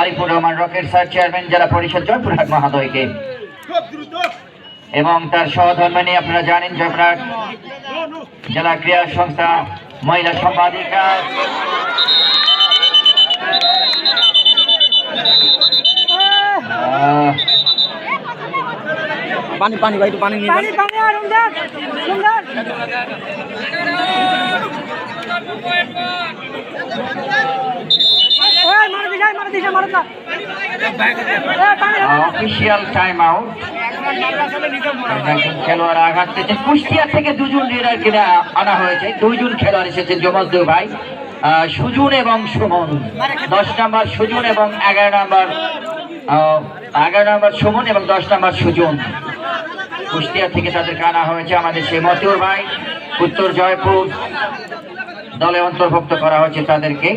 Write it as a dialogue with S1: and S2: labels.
S1: Arifur Rahman Rocket sir chairman Zila Parishad Joypurhat মহোদয়কে। এবং তার সহধর্মিনী আপনারা জানেন জয়পুরহাট জেলা ক্রীড়া সংস্থা মহিলা সম্পাদিকা। আহ,
S2: পানি পানি ভাই পানি
S3: পানি পানি আর সুন্দর সুন্দর।
S1: অফিসিয়াল টাইম আউট খেলোয়াড় আঘাত পেয়েছে। কুষ্টিয়া থেকে দুজন রেডারকে আনা হয়েছে। দুইজন খেলোয়াড় এসেছে জমজদু ভাই। সুজন এবং সুমন। দশ নাম্বার সুজন এবং এগারো নাম্বার এগারো নাম্বার সুমন এবং দশ নাম্বার সুজন। কুষ্টিয়া থেকে তাদেরকে আনা হয়েছে আমাদের সেই মতিউর ভাই। উত্তর জয়পুর দলে অন্তর্ভুক্ত করা হয়েছে তাদেরকে।